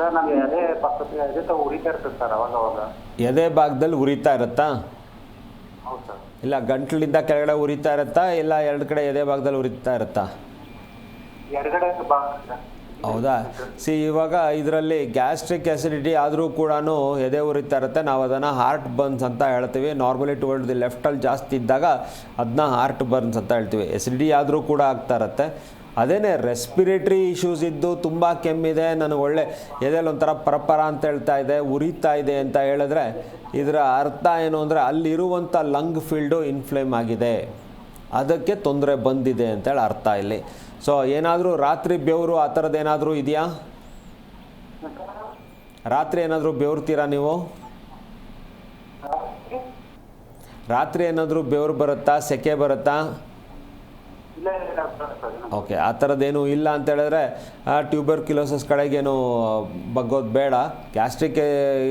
Sir ನನಗೆ ಅದೇ ಪಕ್ಕದ ಅದೇ ತ ಉರಿತಾ ಇರ್ತದೆ ಸರ್ ಅವಾಗ ಅವಾಗ. ಎದೆ ಭಾಗದಲ್ಲಿ ಉರಿತಾ ಇರುತ್ತಾ? ಹೌದು ಸರ್. ಇಲ್ಲ ಗಂಟ್ಲಿಂದ ಕೆಳಗಡೆ ಉರಿತಾ ಇರುತ್ತಾ ಇಲ್ಲ ಎರಡು ಕಡೆ ಎದೆ ಭಾಗದಲ್ಲಿ ಉರಿತಾ ಇರುತ್ತಾ? ಎಡಗಡೆ ಬಾ ಸರ್. ಹೌದಾ? ಸಿ ಇವಾಗ ಇದರಲ್ಲಿ ಗ್ಯಾಸ್ಟ್ರಿಕ್ ಆಸಿಡಿಟಿ ಆದರೂ ಕೂಡ ಎದೆ ಉರಿತಾ ಇರುತ್ತೆ. ನಾವು ಅದನ್ನು ಹಾರ್ಟ್ ಬರ್ನ್ಸ್ ಅಂತ ಹೇಳ್ತೀವಿ. ನಾರ್ಮಲಿ ಟುವರ್ಡ್ ದಿ ಲೆಫ್ಟಲ್ಲಿ ಜಾಸ್ತಿ ಇದ್ದಾಗ ಅದನ್ನ ಹಾರ್ಟ್ ಬರ್ನ್ಸ್ ಅಂತ ಹೇಳ್ತೀವಿ. ಎಸಿಡಿಟಿ ಆದರೂ ಕೂಡ ಆಗ್ತಾ ಇರುತ್ತೆ. ಅದೇನೇ ರೆಸ್ಪಿರೇಟ್ರಿ ಇಶ್ಯೂಸ್ ಇದ್ದು ತುಂಬ ಕೆಮ್ಮಿದೆ ನನಗೆ ಒಳ್ಳೆ ಎದೆಯಲ್ಲಿ ಒಂಥರ ಪರಪರ ಅಂತ ಹೇಳ್ತಾ ಇದೆ, ಉರಿತಾ ಇದೆ ಅಂತ ಹೇಳಿದ್ರೆ ಇದರ ಅರ್ಥ ಏನು ಅಂದರೆ ಅಲ್ಲಿರುವಂಥ ಲಂಗ್ ಫೀಲ್ಡು ಇನ್ಫ್ಲೇಮ್ ಆಗಿದೆ. ಅದಕ್ಕೆ ತೊಂದರೆ ಬಂದಿದೆ ಅಂತೇಳಿ ಅರ್ಥ ಇಲ್ಲಿ. ಸೊ ಏನಾದರೂ ರಾತ್ರಿ ಬೆವರು ಆ ಥರದ್ದು ಏನಾದರೂ ಇದೆಯಾ? ರಾತ್ರಿ ಏನಾದರೂ ಬೆವರ್ತೀರಾ ನೀವು? ರಾತ್ರಿ ಏನಾದರೂ ಬೆವರು ಬರುತ್ತಾ, ಸೆಕೆ ಬರುತ್ತಾ ಇಲ್ಲ ಇಲ್ಲ ಸರ್ ಸರ್ ಓಕೆ ಆ ಥರದ್ದೇನು ಇಲ್ಲ ಅಂತ ಹೇಳಿದ್ರೆ ಟ್ಯೂಬರ್ ಕಿಲೋಸಸ್ ಕಡೆಗೇನು ಬಗ್ಗೋದು ಬೇಡ. ಗ್ಯಾಸ್ಟ್ರಿಕ್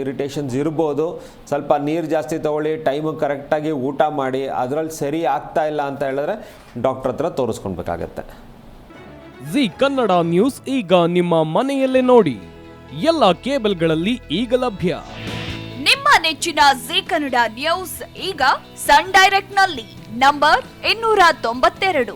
ಇರಿಟೇಷನ್ಸ್ ಇರ್ಬೋದು. ಸ್ವಲ್ಪ ನೀರು ಜಾಸ್ತಿ ತೊಗೊಳ್ಳಿ ಟೈಮು ಕರೆಕ್ಟಾಗಿ ಊಟ ಮಾಡಿ ಅದರಲ್ಲಿ ಸರಿ ಆಗ್ತಾ ಇಲ್ಲ ಅಂತ ಹೇಳಿದ್ರೆ ಡಾಕ್ಟ್ರ್ ಹತ್ರ ತೋರಿಸ್ಕೊಳ್ಬೇಕಾಗತ್ತೆ ಜಿ ಕನ್ನಡ ನ್ಯೂಸ್ ಈಗ ನಿಮ್ಮ ಮನೆಯಲ್ಲೇ ನೋಡಿ. ಎಲ್ಲ ಕೇಬಲ್ಗಳಲ್ಲಿ ಈಗ ಲಭ್ಯ. ನಿಮ್ಮ ನೆಚ್ಚಿನ ಜಿ ಕನ್ನಡ ನ್ಯೂಸ್ ಈಗ ಸನ್ ಡೈರೆಕ್ಟ್ನಲ್ಲಿ ನಂಬರ್ ಇನ್ನೂರ ತೊಂಬತ್ತೆರಡು.